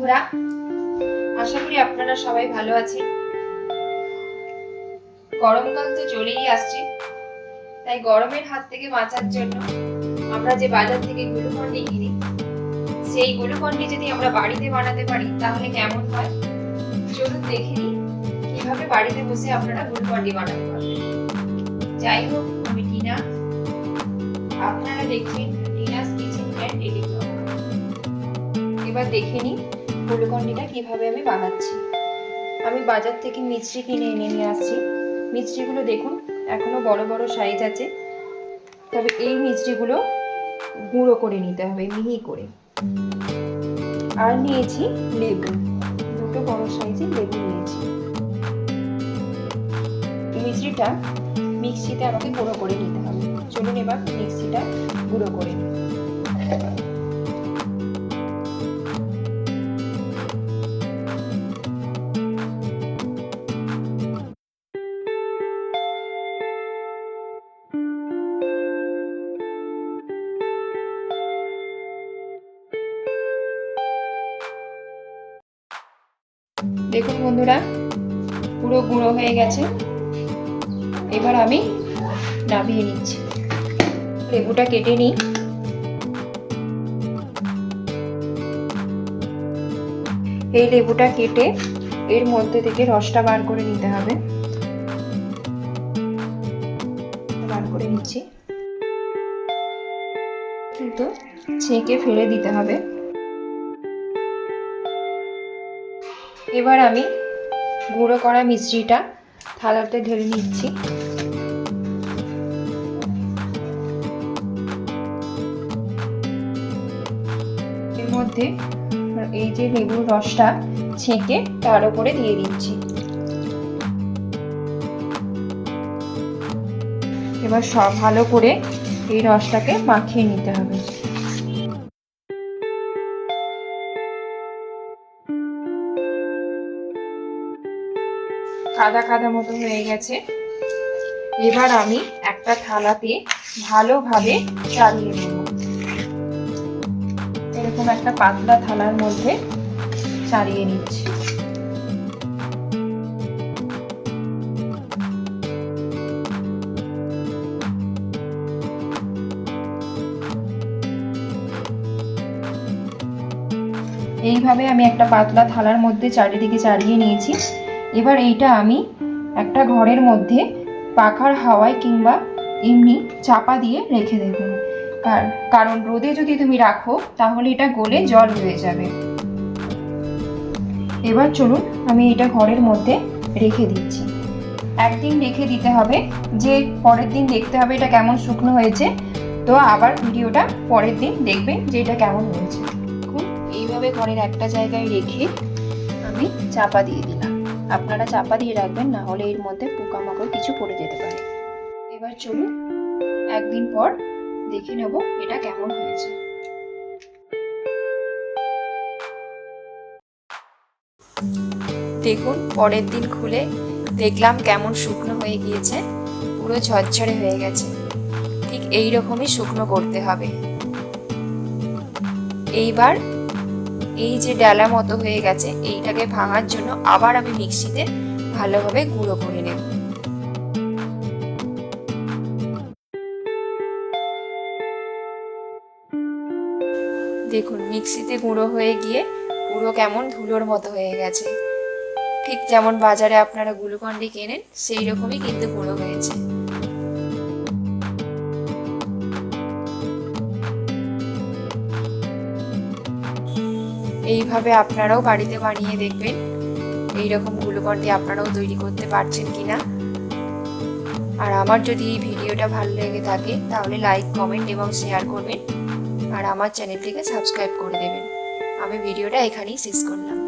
বন্ধুরা, আশা করি আপনারা সবাই ভালো আছেন। গরমকাল তো চলেই আসছে, তাই গরমের হাত থেকে বাঁচার জন্য আমরা যে বাজার থেকে গ্লুকন্ডি কিনি, সেই গ্লুকন্ডি যদি আমরা বাড়িতে বানাতে পারি, তাহলে কেমন হয়? চলুন দেখে নিই, কীভাবে বাড়িতে বসে আপনারা গ্লুকন্ডি বানাতে পারবেন। যাই হোক, আমি টিনা। আপনারা দেখছেন টিনাস কিচেন অ্যান্ড এবার দেখে নিই গ্লুকন্ডিটা কীভাবে আমি বানাচ্ছি? আমি বাজার থেকে মিষ্টি কিনে এনে নিয়ে আসছি। মিষ্টিগুলো দেখুন, এখনও বড় বড় সাইজ আছে। তবে এই মিষ্টিগুলো গুঁড়ো করে নিতে হবে, মিহি করে। আর নিয়েছি লেবু। দুটো বড় সাইজের লেবু নিয়েছি। মিষ্টিটা মিক্সিতে আমাকে গুঁড়ো করে নিতে হবে। চলুন এবার মিক্সিটা গুঁড়ো করে নিই। দেখুন বন্ধুরা, পুরো গুঁড়ো হয়ে গেছে। এবার আমি নামিয়ে নিচ্ছি। লেবুটা কেটে নিই। এই লেবুটা কেটে এর মধ্যে থেকে রসটা বার করে নিতে হবে। বার করে নিচ্ছি। কিন্তু ছেঁকে ফেলে দিতে হবে। এবার আমি গুঁড়ো করা মিশ্রিটা থালাতে ঢেলে নিচ্ছি। এর মধ্যে এই যে লেবুর রসটা ছেঁকে তার উপরে দিয়ে দিচ্ছি। এবার সব ভালো করে এই রসটাকে মাখিয়ে নিতে হবে। কাদা কাদা মতো হয়ে গেছে। এবার আমি একটা থালাতে ভালোভাবে চালিয়ে নেব। এরকম একটা পাতলা থালার মধ্যে চালিয়ে নিচ্ছি। এইভাবে আমি একটা পাতলা থালার মধ্যে চারিদিকে চালিয়ে নিয়েছি। এবার এইটা আমি একটা ঘরের মধ্যে পাখার হাওয়ায় কিংবা এমনি চাপা দিয়ে রেখে দেবেন কারণ রোদে যদি তুমি রাখো, তাহলে এটা গলে জল হয়ে যাবে। এবার চলুন, আমি এটা ঘরের মধ্যে রেখে দিচ্ছি। একদিন রেখে দিতে হবে, যে পরের দিন দেখতে হবে এটা কেমন শুকনো হয়েছে। তো আবার ভিডিওটা পরের দিন দেখবেন যে এটা কেমন হয়েছে। এইভাবে ঘরের একটা জায়গায় রেখে আমি চাপা দিয়ে দিলাম। আপনারা চাপা দিয়ে রাখবেন, না হলে এর মধ্যে পোকামাকড় কিছু পড়ে যেতে পারে। এবার চলুন, একদিন পর দেখে নেব এটা কেমন হয়েছে। দেখুন, পরের দিন খুলে দেখলাম কেমন শুকনো হয়ে গিয়েছে, পুরো ঝরঝরে হয়ে গেছে। ঠিক এই রকমই শুকনো করতে হবে। এইবার এই যে ডালা মতো হয়ে গেছে, এইটাকে ভাঙার জন্য আবার আমি মিক্সিতে ভালোভাবে গুঁড়ো করে নেব। দেখুন, মিক্সিতে গুঁড়ো হয়ে গিয়ে পুরো কেমন ধুলোর মতো হয়ে গেছে। ঠিক যেমন বাজারে আপনারা গ্লুকন্ডি কেনেন সেই রকমই কিন্তু গুঁড়ো হয়েছে। এইভাবে আপনারাও বাড়িতে বানিয়ে দেখবেন এইরকম গ্লুকন্ডি আপনারাও তৈরি করতে পারছেন কি না আর আমার যদি এই ভিডিওটা ভালো লেগে থাকে, তাহলে লাইক, কমেন্ট এবং শেয়ার করবেন। আর আমার চ্যানেলটিকে সাবস্ক্রাইব করে দেবেন। আমি ভিডিওটা এখানেই শেষ করলাম।